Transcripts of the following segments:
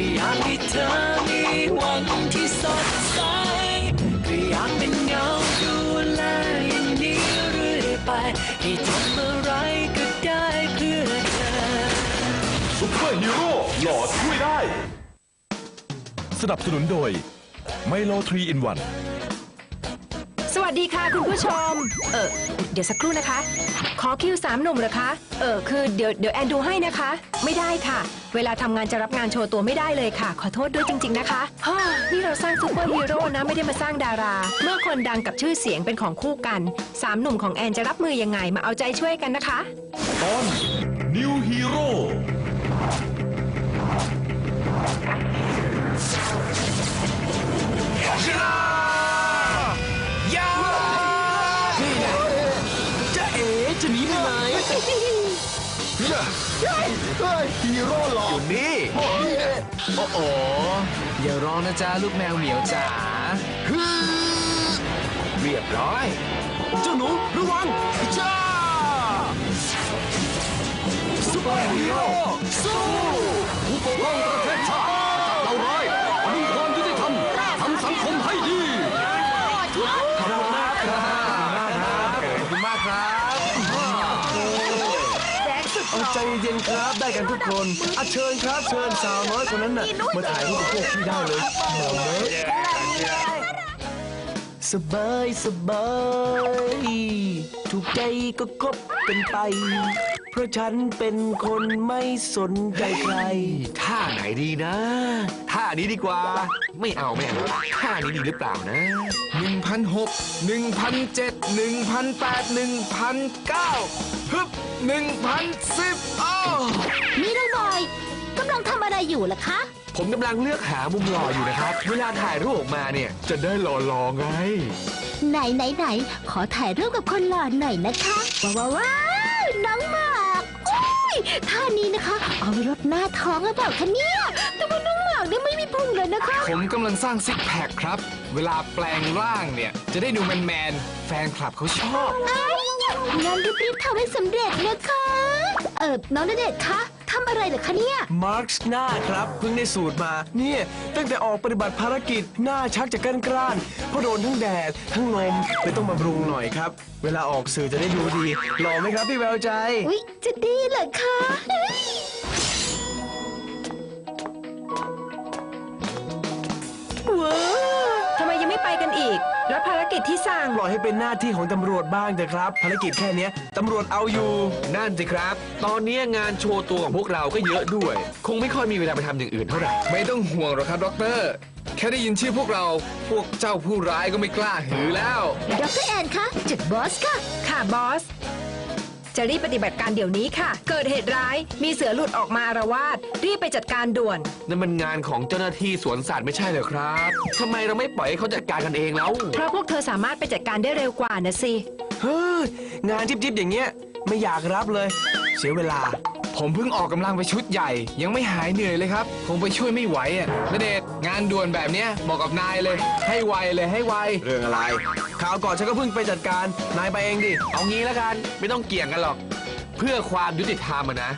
ก็อยากให้เธอมีวันที่สดใสก็อยากเป็นเงาดูแลอย่างนี้เรื่อยไป ให้ทำอะไรก็ได้เพื่อเธอซุปเปอร์ฮีโร่หล่อช่วยได้ สนับสนุนโดยไมโลทรีอินวันสวัสดีค่ะคุณผู้ชม เออเดี๋ยวสักครู่นะคะ ขอคิวสามหนุ่มเหรอคะ เออคือเดี๋ยวเดี๋ยวแอนดูให้นะคะ ไม่ได้ค่ะ เวลาทำงานจะรับงานโชว์ตัวไม่ได้เลยค่ะ ขอโทษด้วยจริง ๆนะคะฮ่านี่เราสร้างซูเปอร์ฮีโร่นะไม่ได้มาสร้างดารา เมื่อคนดังกับชื่อเสียงเป็นของคู่กันสามหนุ่มของแอนจะรับมือยังไงมาเอาใจช่วยกันนะคะ ตอน New Hero ฮีโร่หล่ออยู่นี่โอ้โหอย่าร้องนะจ๊ะลูกแมวเหมียวจ๋าเรียบร้อย เจ้าหนูระวังจ้าซุปเปอร์ฮีโร่สู้ผู้ปกครองประ ใจเย็นครับได้กันทุกคนอาเชิญครับเชิญสาวน้อยคนนั้นน่ะมาถ่ายรูปกับพวกพี่ได้เลยสบายสบายถูกใจก็คบกันไป เพราะฉันเป็นคนไม่สนใจใคร ท่าไหนดีนะ ท่านี้ดีกว่า ไม่เอาไม่เอาท่านี้ดีหรือเปล่านะ หนึ่งพันหกหนึ่งพันเจ็ดหนึ่งพันแปดหนึ่งพันเก้าฮึบหนึ่งพันสิบอ้าวนี่น้องบอยกำลังทำอะไรอยู่ล่ะคะ ผมกำลังเลือกหามุมหล่ออยู่นะครับ เวลาถ่ายรูปออกมาเนี่ย จะได้หล่อๆไง ไหนไหนไหนขอถ่ายรูปกับคนหล่อหน่อยนะคะ ว้าวว้าวว้าวน้องหมากอุ้ยท่านี้นะคะ เอาไว้ลดหน้าท้องหรือเปล่าคะเนี่ยแต่ว่าน้องหมากเนี่ยไม่มีพุงเลยนะคะ ผมกำลังสร้างซิกแพคครับ เวลาแปลงร่างเนี่ย จะได้ดูแมนๆแฟนคลับเขาชอบ ไอ้ยะงั้นรีบๆทำให้สำเร็จนะคะ เออน้องณเดชน์คะทำอะไรเหรอคะเนี่ย มาร์คหน้าครับเพิ่งได้สูตรมา เนี่ย ตั้งแต่ออกปฏิบัติภารกิจหน้าชักจะก้านกร้านเพราะโดนทั้งแดด ทั้งลมเลยต้องบำรุงหน่อยครับ เวลาออกสื่อจะได้ดูดีหล่อไหมครับพี่แววใจ อุ๊ย จะดีเหรอคะเฮ้ย จที่สั่ง ปล่อยให้เป็นหน้าที่ของตำรวจบ้างเถอะครับ ภารกิจแค่เนี้ยตำรวจเอาอยู่ นั่นสิครับ ตอนนี้งานโชว์ตัวของพวกเราก็เยอะด้วย คงไม่ค่อยมีเวลาไปทำอย่างอื่นเท่าไหร่ ไม่ต้องห่วงหรอกครับดอกเตอรแค่ได้ยินชื่อพวกเรา พวกเจ้าผู้ร้ายก็ไม่กล้าหือแล้ว ดรแอนคะจุดบอสค่ะ ค่ะบอส จะรีบปฏิบัติการเดี๋ยวนี้ค่ะ เกิดเหตุร้ายมีเสือหลุดออกมาอาระวาดรีบไปจัดการด่วน นั่นมันงานของเจ้าหน้าที่สวนสัตว์ไม่ใช่เหรอครับทำไมเราไม่ปล่อยให้เขาจัดการกันเองแล้วเพราะพวกเธอสามารถไปจัดการได้เร็วกว่านะสิ เฮ้ยงานจิบๆอย่างเงี้ย ไม่อยากรับเลย เสียเวลา ผมเพิ่งออกกำลังไปชุดใหญ่ ยังไม่หายเหนื่อยเลยครับ คงไปช่วยไม่ไหวอะณเดชน์งานด่วนแบบเนี้ยบอกกับนายเลย ให้ไวเลยให้ไว เรื่องอะไรข่าวก่อนฉันก็เพิ่งไปจัดการ นายไปเองดิ เอางี้แล้วกัน ไม่ต้องเกี่ยงกันหรอก เพื่อความยุติธรรมอะนะ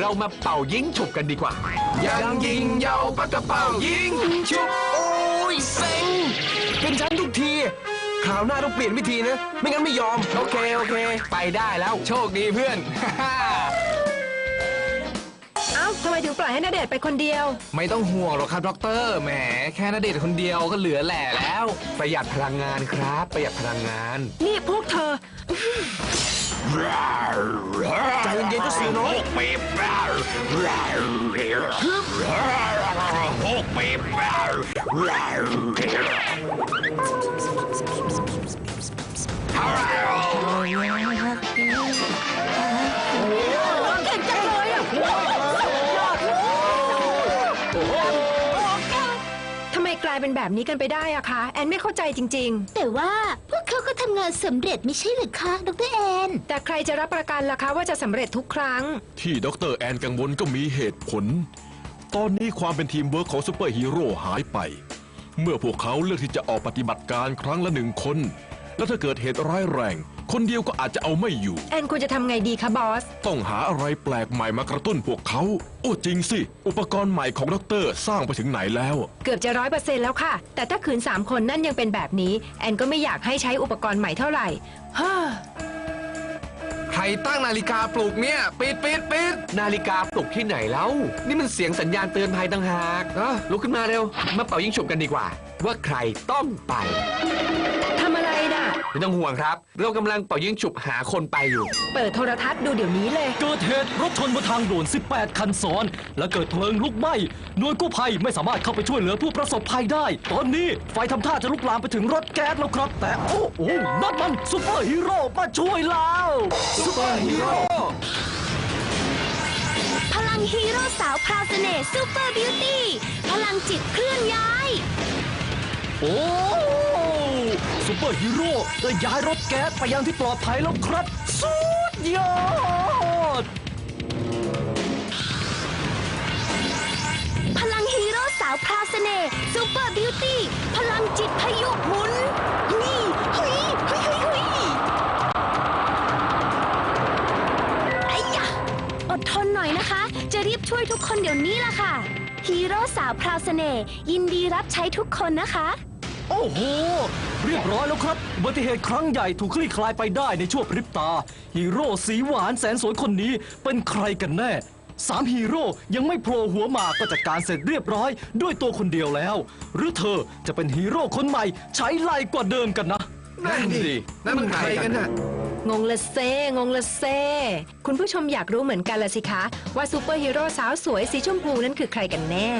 เรามาเป่ายิงฉุบกันดีกว่า ยังยิงเยาวปากกระเป๋ายิงฉุบโอ้ยเซ็งเป็นฉันทุกทีคราวหน้าต้องเปลี่ยนวิธีนะ ไม่งั้นไม่ยอม โอเค โอเค ไปได้แล้วโชคดีเพื่อนเอ้าทำไมถึงปล่อยให้นาเดชน์ไปคนเดียว ไม่ต้องห่วงหรอกครับด็อกเตอร์แหมแค่นาเดชน์คนเดียวก็เหลือแหล่แล้ว ประหยัดพลังงานครับ ประหยัดพลังงาน นี่พวกเธอ ใจเย็นๆก็เสียน้อยเแบบนี้กันไปได้อะคะแอนไม่เข้าใจจริง แต่ว่าพวกเขาก็ทำงานสำเร็จไม่ใช่เหรือคะดรแอน ๆ แต่ใครจะรับประกันล่ะคะว่าจะสำเร็จทุกครั้ง ที่ดรแอนกังวลก็มีเหตุผล ตอนนี้ความเป็นทีมเวิร์คของซูเปอร์ฮีโร่หายไป เมื่อพวกเขาเลือกที่จะออกปฏิบัติการครั้งละหนึ่งคน และถ้าเกิดเหตุร้ายแรง คนเดียวก็อาจจะเอาไม่อยู่ แอนควรจะทำไงดีคะบอส ต้องหาอะไรแปลกใหม่มากระตุ้นพวกเขา โอ้จริงสิ อุปกรณ์ใหม่ของดอกเตอรสร้างไปถึงไหนแล้ว เกือบจะร้อยเปอร์เซ็นต์แล้วค่ะ แต่ถ้าขืนสามคนนั่นยังเป็นแบบนี้ แอนก็ไม่อยากให้ใช้อุปกรณ์ใหม่เท่าไหร่ฮ่าใครตั้งนาฬิกาปลุกเนี่ยปิดปิดปิดนาฬิกาปลุกที่ไหนแล้ว นี่มันเสียงสัญญาณเตือนภัยต่างหากเอ้อลุกขึ้นมาเร็ว มาเป่ายิงฉุบกันดีกว่า ว่าใครต้องไป ทำอะไรน่ะ ไม่ต้องห่วงครับ เรากำลังเป่ายิงฉุบหาคนไปอยู่ เปิดโทรทัศน์ดูเดี๋ยวนี้เลย เกิดเหตุรถชนบนทางด่วน 18 คันซ้อน และเกิดเพลิงลุกไหม้ หน่วยกู้ภัยไม่สามารถเข้าไปช่วยเหลือผู้ประสบภัยได้ ตอนนี้ไฟทำท่าจะลุกลามไปถึงรถแก๊สแล้วครับ แต่โอ้โหนั่นมันซุปเปอร์ฮีโร่มาช่วยแล้วซุปเปอร์ฮีโร่ พลังฮีโร่สาวพราวเสน่ห์ซูเปอร์บิวตี้ พลังจิตเคลื่อนย้าย โอ้ ซุปเปอร์ฮีโร่ได้ย้ายรถแก๊สไปยังที่ปลอดภัยแล้วครับ สุดยอด พลังฮีโร่สาวพราวเสน่ห์ซูเปอร์บิวตี้ พลังจิตพายุหมุน นี่เฮ้ยเฮ้ยเฮ้ยเฮ้ยไอ้ยะอดทนหน่อยนะคะ จะรีบช่วยทุกคนเดี๋ยวนี้ล่ะค่ะ ฮีโร่สาวพราวเสน่ห์ยินดีรับใช้ทุกคนนะคะ โอ้โห เรียบร้อยแล้วครับอุบัติเหตุครั้งใหญ่ถูกคลี่คลายไปได้ในชั่วพริบตา ฮีโร่สีหวานแสนสวยคนนี้เป็นใครกันแน่สามฮีโร่ยังไม่โผล่หัวหมากก็จัดการเสร็จเรียบร้อยด้วยตัวคนเดียวแล้ว หรือเธอจะเป็นฮีโร่คนใหม่ใช้ไล่กว่าเดิมกันนะ นั่นดินั่นมันใครกันน่ะ งงละเซ งงละเซ คุณผู้ชมอยากรู้เหมือนกันละสิคะ ว่าซูเปอร์ฮีโร่สาวสวยสีชมพูนั้นคือใครกันแน่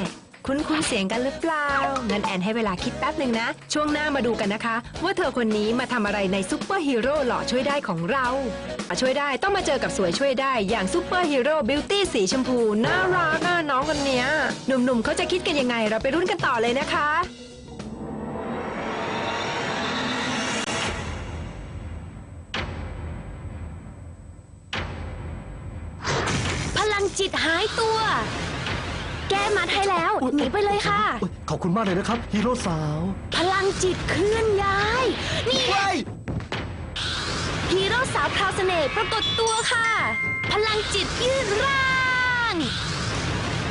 คุ้นคุ้นเสียงกันหรือเปล่างั้นแอนให้เวลาคิดแป๊บหนึ่งนะ ช่วงหน้ามาดูกันนะคะ ว่าเธอคนนี้มาทำอะไรในซูเปอร์ฮีโร่หล่อช่วยได้ของเรา ช่วยได้ต้องมาเจอกับสวยช่วยได้อย่างซูเปอร์ฮีโร่บิวตี้สีชมพูน่ารักอะน้องคนเนี้ยหนุ่มๆเขาจะคิดกันยังไง เราไปรุ่นกันต่อเลยนะคะพลังจิตหายตัว ดให้แล้ว หนีไปเลยค่ะ ขอบคุณมากเลยนะครับ ฮีโร่สาว พลังจิตเคลื่อนย้าย นี่ไงฮีโร่สาวพราวเสน่ห์ปรากฏตัวค่ะ พลังจิตยืดร่าง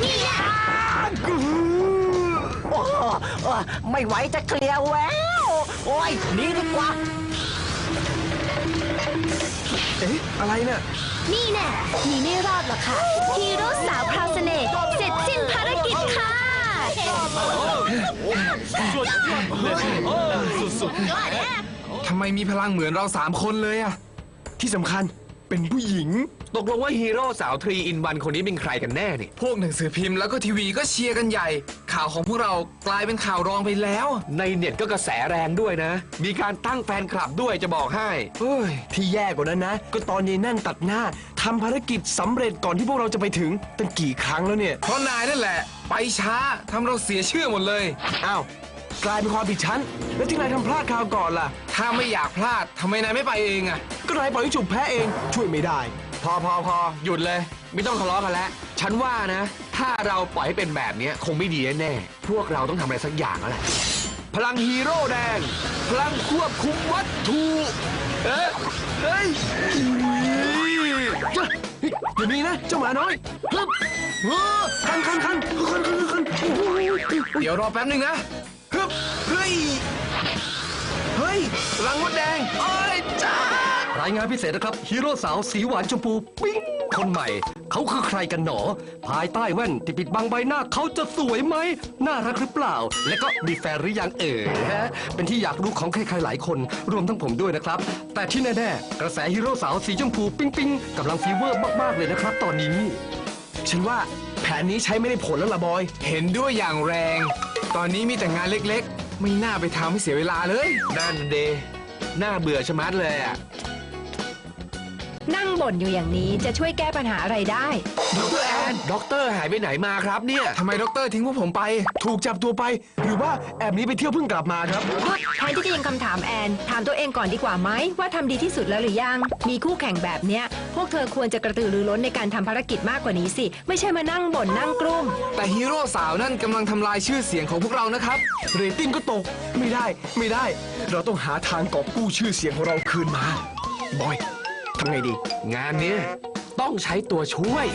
นี่ไงโอ้โอ้ไม่ไหวจะเคลียร์แววโอ้ยหนีดีกว่า เอ๊ะ อะไรเนี่ย นี่แน่หนีไม่รอดหรอกค่ะฮีโร่สาวพราวเสน่ห์เสร็จสิ้นภารกิจค่ะทำไมมีพลังเหมือนเราสามคนเลยอะที่สำคัญ เป็นผู้หญิง ตกลงว่าฮีโร่สาวทรีอินวันคนนี้เป็นใครกันแน่นี่ พวกหนังสือพิมพ์แล้วก็ทีวีก็เชียร์กันใหญ่ ข่าวของพวกเรากลายเป็นข่าวรองไปแล้ว ในเน็ตก็กระแสแรงด้วยนะ มีการตั้งแฟนคลับด้วยจะบอกให้ เฮ้ย ที่แย่กว่านั้นนะ ก็ตอนยายนั่นตัดหน้าทำภารกิจสำเร็จก่อนที่พวกเราจะไปถึงตั้งกี่ครั้งแล้วเนี่ย เพราะนายนั่นแหละ ไปช้าทำเราเสียชื่อหมดเลย อ้าว กลายเป็นความผิดฉัน แล้วที่นายทำพลาดคราวก่อนล่ะ ถ้าไม่อยากพลาดทำไมนายไม่ไปเองอะก็นายปล่อยให้จุบแพ้เอง ช่วยไม่ได้ พอพอพอหยุดเลย ไม่ต้องทะเลาะกันแล้วฉันว่านะ ถ้าเราปล่อยให้เป็นแบบเนี้ยคงไม่ดีแน่ๆพวกเราต้องทำอะไรสักอย่างแล้วแหละพลังฮีโร่แดง พลังควบคุมวัตถุเอ๊ะเฮ้ย จ้ะเฮ้ยอย่าหนีนะ เจ้าหมาน้อยฮึบเออคันคันคันคันคันคันโอ้โหเดี๋ยวรอแป๊บหนึ่งนะฮึบเฮ้ย เฮ้ยรังมดแดงโอ้ยจ้า รายงานพิเศษนะครับฮีโร่สาวสีหวานชมพูปิ้งคนใหม่ เขาคือใครกันหนอ ภายใต้แว่นที่ปิดบังใบหน้าเขาจะสวยไหม น่ารักหรือเปล่า และก็มีแฟนหรือยังเอ่ยฮะเป็นที่อยากรู้ของใครๆหลายคน รวมทั้งผมด้วยนะครับ แต่ที่แน่ๆกระแสฮีโร่สาวสีชมพูปิ้งปิ้งกำลังฟีเวอร์มากๆเลยนะครับ ตอนนี้ ฉันว่าแผนนี้ใช้ไม่ได้ผลแล้วล่ะบอย เห็นด้วยอย่างแรง ตอนนี้มีแต่งานเล็กๆ ไม่น่าไปทำให้เสียเวลาเลย นั่นเดน่าเบื่อชะมัดเลยอะ นั่งบ่นอยู่อย่างนี้จะช่วยแก้ปัญหาอะไรได้ ดรแอนด็อกเตอร์หายไปไหนมาครับเนี่ย ทำไมด็อกเตอร์ทิ้งพวกผมไป ถูกจับตัวไป หรือว่าแอบหนี้ไปเที่ยวเพิ่งกลับมาครับ แทนที่จะยิงคำถามแอน ถามตัวเองก่อนดีกว่าไหมว่าทำดีที่สุดแล้วหรือยัง มีคู่แข่งแบบเนี้ย พวกเธอควรจะกระตือรือร้นในการทำภารกิจมากกว่านี้สิ ไม่ใช่มานั่งบ่นนั่งกลุ้ม แต่ฮีโร่สาวนั่นกำลังทำลายชื่อเสียงของพวกเรานะครับ เรตติ้งก็ตก ไม่ได้ ไม่ได้ เราต้องหาทางกอบกู้ชื่อเสียงของเราคืนมา บอย ทำไงดี งานเนี้ยต้องใช้ตัวช่วย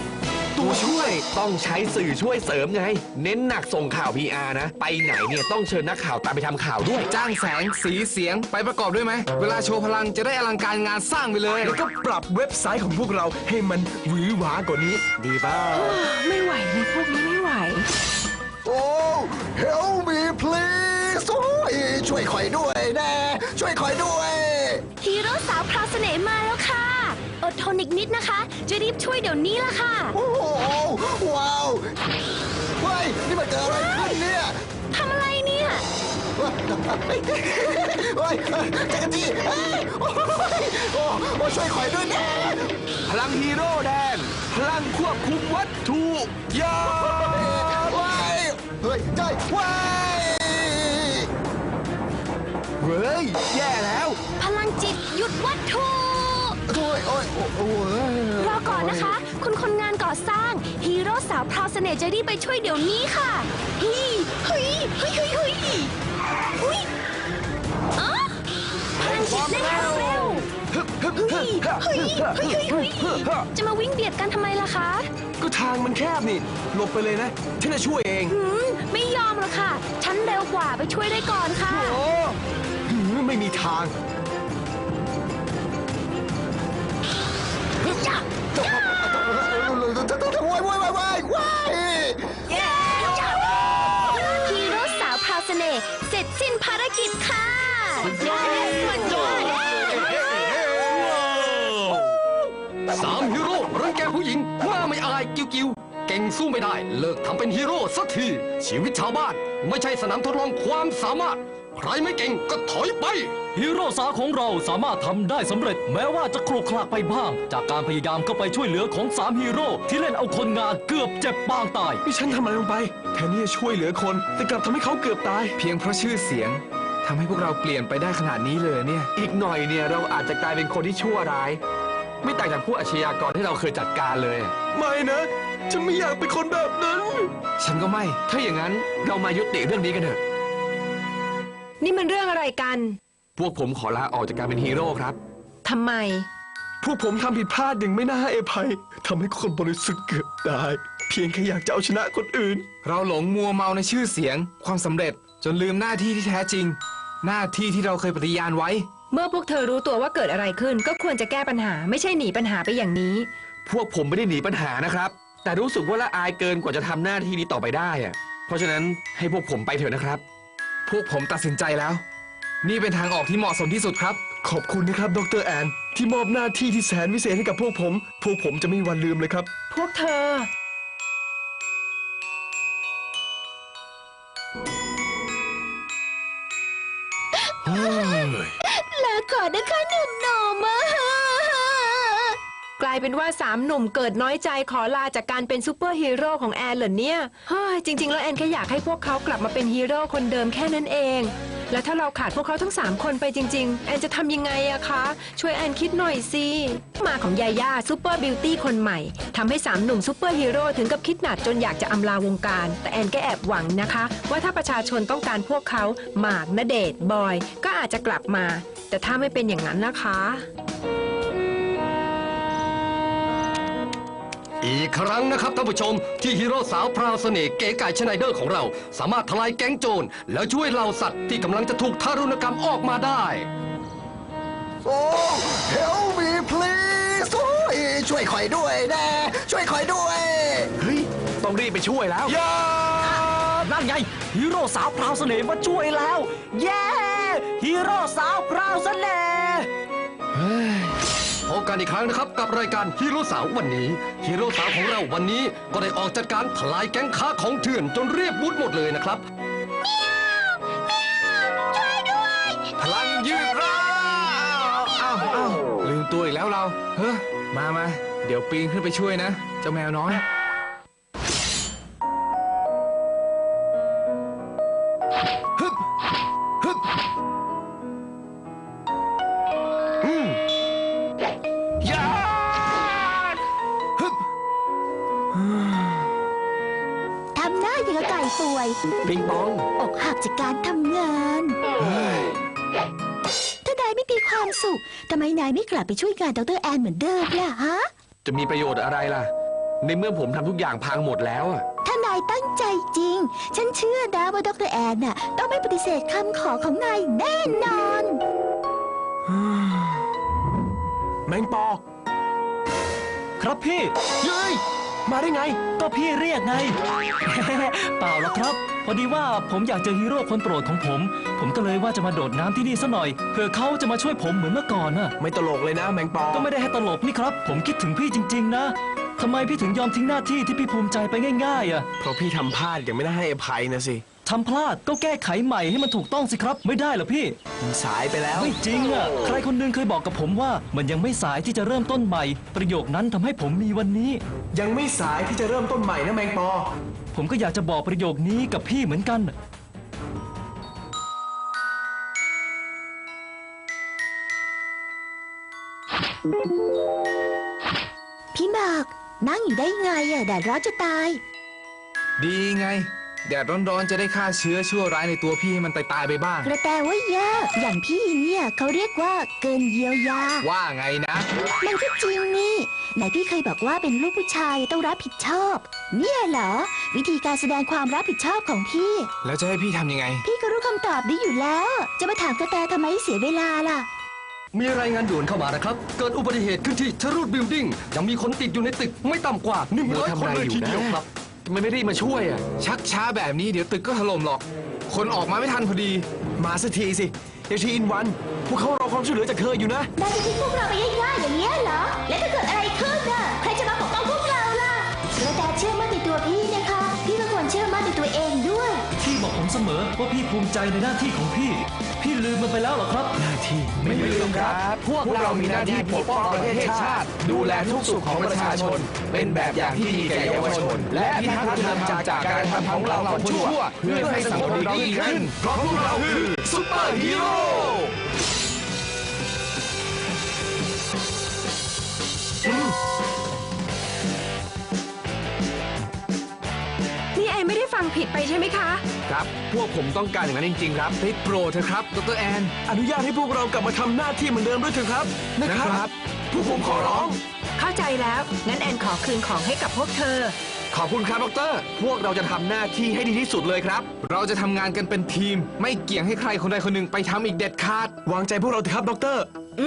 ตัวช่วยต้องใช้สื่อช่วยเสริมไง เน้นหนักส่งข่าว PR นะ ไปไหนเนี่ยต้องเชิญนักข่าวตามไปทำข่าวด้วย จ้างแสงสีเสียงไปประกอบด้วยไหม เวลาโชว์พลังจะได้อลังการงานสร้างไปเลย แล้วก็ปรับเว็บไซต์ของพวกเราให้มันหวือหวากว่านี้ ดีเปล่าไม่ไหวเลยพวกนี้ไม่ไหว โอ้ help me please โอ้ยช่วยคอยด้วยนะ ช่วยคอยด้วย ฮีโร่สาวพราวเสน่ห์มาแล้วค่ะ อดทนอีกนิดนะคะ จะรีบช่วยเดี๋ยวนี้ละค่ะ โอ้โหว้าวเฮ้ยนี่มันเกิดอะไรขึ้นเนี่ยทำอะไรเนี่ย เฮ้ยเฮ้ยจักรจี้เฮ้ยโอ้ยโอ้โอ้ช่วยคอยด้วยนะพลังฮีโร่แดง พลังควบคุมวัตถุยาว้ายเฮ้ยใจว้ายเฮ้ยแย่แล้ว พลังจิตหยุดวัตถุโอ้ ยโอ้ยโอ้ยโอ้ยรอก่อนนะคะ คุณคนงานก่อสร้างฮีโร่สาวพราวเสน่ห์จะรีบไปช่วยเดี๋ยวนี้ค่ะเฮ้ยเฮ้ยเฮ้ยเฮ้ยเฮ้ยเฮ้ยอ๋อพลังจิตเร่งความเร็วเฮ้ยเฮ้ยเฮ้ยเฮ้ยเฮ้ยจะมาวิ่งเบียดกันทำไมล่ะคะก็ทางมันแคบนี่หลบไปเลยนะฉันจะช่วยเองหืมไม่ยอมหรอกค่ะ ฉันเร็วกว่าไปช่วยได้ก่อนค่ะโอ้ไม่มีทาง เสร็จสิ้นภารกิจค่ะสุดยอดสุดยอดสามฮีโร่รังแกผู้หญิงหน้าไม่อาย กิ้วกิ้วเก่งสู้ไม่ได้ เลิกทำเป็นฮีโร่สักที ชีวิตชาวบ้าน ไม่ใช่สนามทดลองความสามารถ ใครไม่เก่งก็ถอยไป ฮีโร่สาวของเราสามารถทำได้สำเร็จ แม้ว่าจะคลุกคลากไปบ้าง จากการพยายามเข้าไปช่วยเหลือของสามฮีโร่ที่เล่นเอาคนงานเกือบเจ็บปางตาย นี่ฉันทำอะไรลงไป แทนที่จะช่วยเหลือคน แต่กลับทำให้เขาเกือบตาย เพียงเพราะชื่อเสียงทำให้พวกเราเปลี่ยนไปได้ขนาดนี้เลยเนี่ย อีกหน่อยเนี่ยเราอาจจะกลายเป็นคนที่ชั่วร้าย ไม่ต่างจากผู้อาชญากรที่เราเคยจัดการเลย ไม่นะ ฉันไม่อยากเป็นคนแบบนั้น ฉันก็ไม่ ถ้าอย่างนั้นเรามายุติเรื่องนี้กันเถอะ นี่มันเรื่องอะไรกัน พวกผมขอลาออกจากการเป็นฮีโร่ครับ ทำไม พวกผมทำผิดพลาดอย่างไม่น่าให้อภัยทำให้คนบริสุทธิ์เกือบตาย เพียงแค่อยากจะเอาชนะคนอื่น เราหลงมัวเมาในชื่อเสียง ความสำเร็จจนลืมหน้าที่ที่แท้จริง หน้าที่ที่เราเคยปฏิญาณไว้ เมื่อพวกเธอรู้ตัวว่าเกิดอะไรขึ้น ก็ควรจะแก้ปัญหา ไม่ใช่หนีปัญหาไปอย่างนี้ พวกผมไม่ได้หนีปัญหานะครับ แต่รู้สึกว่าละอายเกินกว่าจะทำหน้าที่นี้ต่อไปได้อะเพราะฉะนั้นให้พวกผมไปเถอะนะครับ พวกผมตัดสินใจแล้ว นี่เป็นทางออกที่เหมาะสมที่สุดครับ ขอบคุณนะครับ ดรแอน ที่มอบหน้าที่ที่แสนวิเศษให้กับพวกผม พวกผมจะไม่มีวันลืมเลยครับ พวกเธอ ลาก่อนนะคะหนุ่มหนมอะ กลายเป็นว่าสามหนุ่มเกิดน้อยใจขอลาจากการเป็นซูเปอร์ฮีโร่ของแอนเหรอเนี่ยเฮ้ยจริง ๆ แล้วแอนแค่อยากให้พวกเขากลับมาเป็นฮีโร่คนเดิมแค่นั้นเอง แล้วถ้าเราขาดพวกเขาทั้ง 3 คนไปจริง ๆ แอนจะทำยังไงอะคะ ช่วยแอนคิดหน่อยสิ มาของยาย่าซูเปอร์บิวตี้คนใหม่ทำให้สามหนุ่มซูเปอร์ฮีโร่ถึงกับคิดหนักจนอยากจะอำลาวงการ แต่แอนก็แอบหวังนะคะ ว่าถ้าประชาชนต้องการพวกเขาหมากณเดชน์บอย ก็อาจจะกลับมา แต่ถ้าไม่เป็นอย่างนั้นนะคะ อีกครั้งนะครับท่านผู้ชมที่ฮีโร่สาวพราวเสน่ห์เก๋ไก่ชไนเดอร์ของเรา สามารถทลายแก๊งโจรแล้วช่วยเหล่าสัตว์ที่กำลังจะถูกทารุณกรรมออกมาได้ โอ้ help me please โอ้ยช่วยคอยด้วยนะ ช่วยคอยด้วย เฮ้ย ต้องรีบไปช่วยแล้วนั่นไงฮีโร่สาวพราวเสน่ห์มาช่วยแล้ว เย้ฮีโร่สาวพราวเสน่ห์พบ กันอีกครั้งนะครับ กับรายการฮีโร่สาววันนี้ฮีโร่สาวของเราวันนี้ก็ได้ออกจัดการทลายแก๊งค้าของเถื่อนจนเรียบวุดหมดเลยนะครับ พลังยืดร่างอ้าวอ้าวลืมตัวอีกแล้วเรา เฮ้ยมามา เดี๋ยวปีนขึ้นไปช่วยนะ เจ้าแมวน้อย ป่วยปิงปอง อกหักจากการทำงาน ถ้านายไม่ตีควความสุขทำไมนายไม่กลับไปช่วยงานดรแอนเหมือนเดิมล่ะฮะ จะมีประโยชน์อะไรล่ะ ในเมื่อผมทำทุกอย่างพังหมดแล้วอะถ้านายตั้งใจจริง ฉันเชื่อนะว่าดรแอนน่ะ ต้องไม่ปฏิเสธคำขอของนายแน่นอน แมงปอ ครับพี่เย้ยมาได้ไง ก็พี่เรียกไง เปล่าหรอกครับ พอดีว่าผมอยากเจอฮีโร่คนโปรดของผม ผมก็เลยว่าจะมาโดดน้ำที่นี่ซะหน่อยเผื่อเขาจะมาช่วยผมเหมือนเมื่อก่อนน่ะ ไม่ตลกเลยนะแมงปอก็ไม่ได้ให้ตลกนี่ครับ ผมคิดถึงพี่จริง ๆ นะ ทำไมพี่ถึงยอมทิ้งหน้าที่ที่พี่ภูมิใจไปง่ายๆอะเพราะพี่ทำพลาดยังไม่ได้ให้อภัยนะสิทำพลาดก็แก้ไขใหม่ให้มันถูกต้องสิครับ ไม่ได้เหรอพี่ มันสายไปแล้ว ไม่จริงอะใครคนหนึงเคยบอกกับผมว่า มันยังไม่สายที่จะเริ่มต้นใหม่ ประโยคนั้นทำให้ผมมีวันนี้ ยังไม่สายที่จะเริ่มต้นใหม่นะแมงปอ ผมก็อยากจะบอกประโยคนี้กับพี่เหมือนกัน พี่หมาก นั่งอยู่ได้ไงอะแดดร้อนจะตาย ดีไง แดดร้อนๆจะได้ฆ่าเชื้อชั่วร้ายในตัวพี่ให้มันตายๆไปบ้าง กระแตว่าเยอะอย่างพี่เนี่ยเขาเรียกว่าเกินเยียวยา ว่าไงนะ มันก็จริงนี่ไหนพี่เคยบอกว่าเป็นลูกผู้ชายต้องรับผิดชอบ เนี่ยเหรอ วิธีการแสดงความรับผิดชอบของพี่ แล้วจะให้พี่ทำยังไง พี่ก็รู้คำตอบนี้อยู่แล้ว จะมาถามกระแตทำไมเสียเวลาล่ะ มีรายงานด่วนเข้ามานะครับ เกิดอุบัติเหตุขึ้นที่ชรูดบิลดิ้งยังมีคนติดอยู่ในตึกไม่ต่ำกว่า1นึ่งมัวร้อยทำคนอะไรเลยอยู่ทีนะเดียวครับทำไมไม่รีบมาช่วยอะชักช้าแบบนี้เดี๋ยวตึกก็ถล่มหรอก คนออกมาไม่ทันพอดี มาสักทีสิเดี๋ยวทีอินวัน พวกเขารอความช่วยเหลือจากเธออยู่นะนายจะทิ้งพวกเราไปง่ายๆอย่างนี้ยเหรอ และถ้าเกิดอะไรขึ้นน่ะใครจะมาปกป้องพวกเราล่ะกระแตเชื่อมั่นในตัวพี่นะคะ พี่ก็ควรเชื่อมั่นในตัวเองด้วย พี่บอกผมเสมอว่าพี่ภูมิใจในหน้าที่ของพี่ พี่ลืมมันไปแล้วเหรอครับ หน้าที่ไม่ลืมครับ พวกเรามีหน้าที่ปกป้องประเทศชาติ ดูแลทุกสุขของประชาชน เป็นแบบอย่างที่ดีแก่เยาวชน และพิทักษ์คุณธรรมจากการทำของเราคนชั่ว เพื่อให้สังคมดีขึ้น เพราะพวกเราคือซุปเปอร์ฮีโร่ ฟังผิดไปใช่ไหมคะ ครับ พวกผมต้องการอย่างนั้นจริง ๆ ครับได้โปรดเถอะครับดรแอน อนุญาตให้พวกเรากลับมาทำหน้าที่เหมือนเดิมด้วยเถอะครับ นะครับ พวกผมขอร้อง เข้าใจแล้ว งั้นแอนขอคืนของให้กับพวกเธอ ขอบคุณครับดร พวกเราจะทำหน้าที่ให้ดีที่สุดเลยครับ เราจะทำงานกันเป็นทีม ไม่เกี่ยงให้ใครคนใดคนหนึ่งไปทำอีกเด็ดขาด วางใจพวกเราเถอะครับด็อ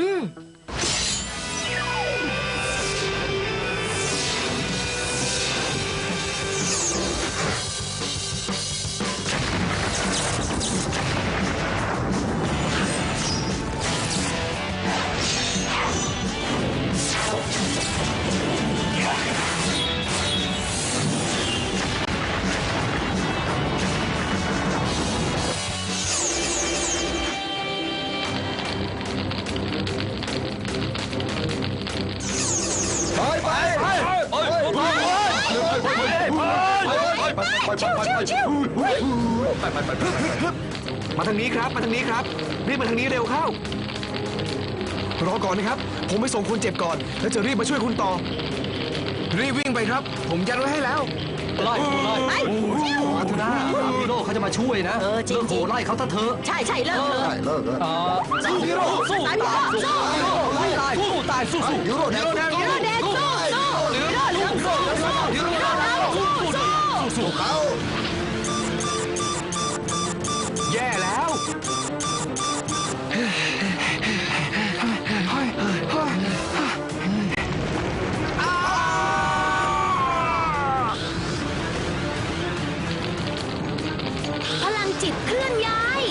กเตอร์อืมมาทางนี้ครับ มาทางนี้ครับรีบมาทางนี้เร็วเข้ารอก่อนนะครับ ผมไปส่งคนเจ็บก่อน แล้วจะรีบมาช่วยคุณต่อ รีบวิ่งไปครับ ผมยัดไว้ให้แล้วไล่ไล่มาเถอะนะฮีโร่เขาจะมาช่วยนะเออจริงๆเลิกโหไล่เขาซะเถอะใช่ใช่เลิกเลยได้เลิกแล้วอ่าสู้ฮีโร่สู้ตายพี่ก็สู้ฮีโร่ไล่ตายสู้ตายสู้สู้ยูโรแดงฮีโร่แดงสู้สู้ฮีโร่เหลืองสู้สู้ฮีโร่เรา สู้สู้เขา แย่แล้วพลังจิตเคลื่อนย้าย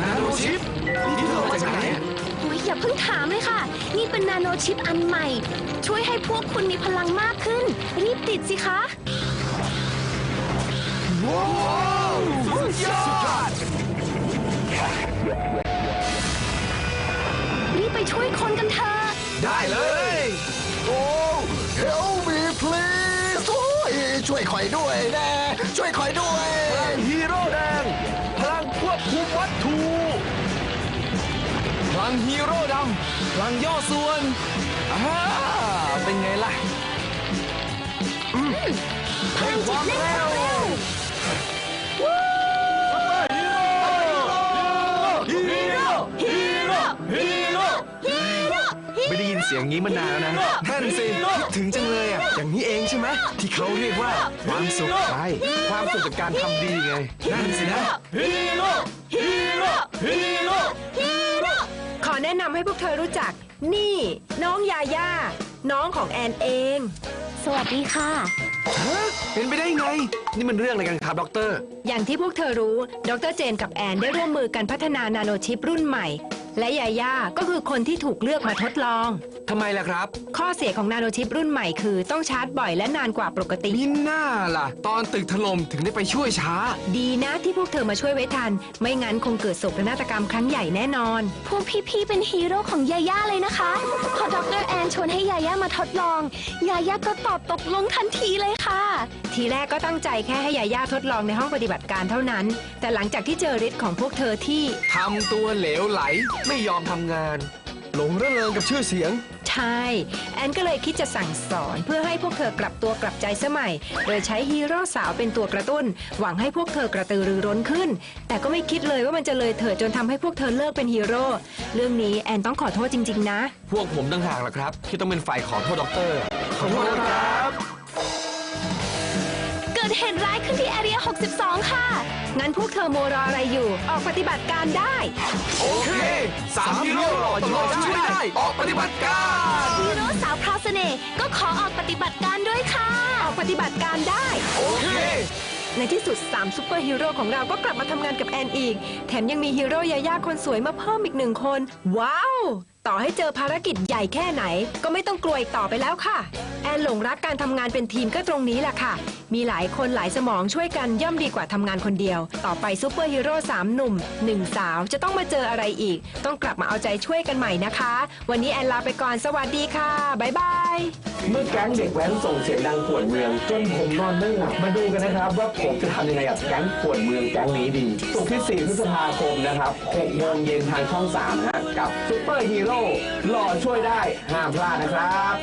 นาโนชิปนี่เธอมาจากไหนอะอุ๊ยอย่าเพิ่งถามเลยค่ะ นี่เป็นนาโนชิปอันใหม่ ช่วยให้พวกคุณมีพ ติดสิคะรีบไปช่วยคนกันเถอะได้เลย โอ้ help me please โอ้ยช่วยข่อยด้วยแน่ช่วยข่อยด้วยฮีโร่แดง พลังควบคุมวัตถุ พลังฮีโร่ดำ พลังย่อส่วนอ่าเป็นไงล่ะ นพเพิ่นความเร็วไม่ได้ยินเสียงนี้มานานแล้นะท่านสิคิดถึงจังเลยอะ อย่างนี้เองใช่ไหมที่เขาเรียกว่าความสุขใช่ความสุขจากการทำดีไง นั่นสินะ ฮีโร่ฮีโร่ฮีโร่ฮีโร่ขอแนะนำให้พวกเธอรู้จัก นี่ น้องยาย่าน้องของแอนเอง สวัสดีค่ะเป็นไปได้ไง นี่มันเรื่องอะไรกันครับด็อกเตอร์ อย่างที่พวกเธอรู้ ดรเจนกับแอนได้ร่วมมือกันพัฒนานาโนชิปรุ่นใหม่ และยาย่าก็คือคนที่ถูกเลือกมาทดลอง ทำไมล่ะครับ ข้อเสียของนาโนชิปรุ่นใหม่คือต้องชาร์จบ่อยและนานกว่าปกติ มิน่าล่ะ ตอนตึกถล่มถึงได้ไปช่วยช้า ดีนะที่พวกเธอมาช่วยไว้ทัน ไม่งั้นคงเกิดโศกนาฏกรรมครั้งใหญ่แน่นอน พวกพี่ๆ เป็นฮีโร่ของยาย่าเลยนะคะ พอดรแอนชวนให้ยาย่ามาทดลอง ยาย่าก็ตอบตกลงทันทีเลยค่ะ ทีแรกก็ตั้งใจแค่ให้ยาย่าทดลองในห้องปฏิบัติการเท่านั้น แต่หลังจากที่เจอฤทธิ์ของพวกเธอที่ ทำตัวเหลวไหลไม่ยอมทำงาน หลงระเริงกับชื่อเสียง ใช่ แอนก็เลยคิดจะสั่งสอนเพื่อให้พวกเธอกลับตัวกลับใจสมัย โดยใช้ฮีโร่สาวเป็นตัวกระตุ้น หวังให้พวกเธอกระตือรือร้นขึ้น แต่ก็ไม่คิดเลยว่ามันจะเลยเถิดจนทำให้พวกเธอเลิกเป็นฮีโร่ เรื่องนี้แอนต้องขอโทษจริง ๆ นะ พวกผมต่างหากล่ะครับ ที่ต้องเป็นฝ่ายขอโทษด็อกเตอร์ขอโทษครับเกิดเหตุร้ายขึ้นที่แอเรีย 62 ค่ะ งั้นพวกเธอโมรออะไรอยู่ ออกปฏิบัติการได้ โอเคสามฮีโร่หล่อช่วยได้ออกปฏิบัติการฮีโร่สาวพราวเสน่ห์ก็ขอออกปฏิบัติการด้วยค่ะ ออกปฏิบัติการได้ โอเค ในที่สุด 3ซูเปอร์ฮีโร่ของเราก็กลับมาทำงานกับแอนอีก แถมยังมีฮีโร่ยาย่าคนสวยมาเพิ่มอีกหนึ่งคน ว้าว ต่อให้เจอภารกิจใหญ่แค่ไหน ก็ไม่ต้องกลัวอีกต่อไปแล้วค่ะ แอนหลงรักการทำงานเป็นทีมก็ตรงนี้แหละค่ะ มีหลายคนหลายสมองช่วยกันย่อมดีกว่าทำงานคนเดียว ต่อไปซูเปอร์ฮีโร่สามหนุ่มหนึ่งสาวจะต้องมาเจออะไรอีก ต้องกลับมาเอาใจช่วยกันใหม่นะคะ วันนี้แอนลาไปก่อนสวัสดีค่ะบ๊ายบาย เมื่อแก๊งเด็กแว้นส่งเสียงดังป่วนเมือง จนผมนอนไม่หลับมาดูกันนะครับ ว่าผมจะทำยังไงกับแก๊งป่วนเมืองแก๊งนี้ดีศุกร์ที่4พฤษภาคมนะครับ6โมงเย็นทางช่อง3ฮะกับซุปเปอร์ฮีโร่หล่อช่วยได้ห้ามพลาดนะครับ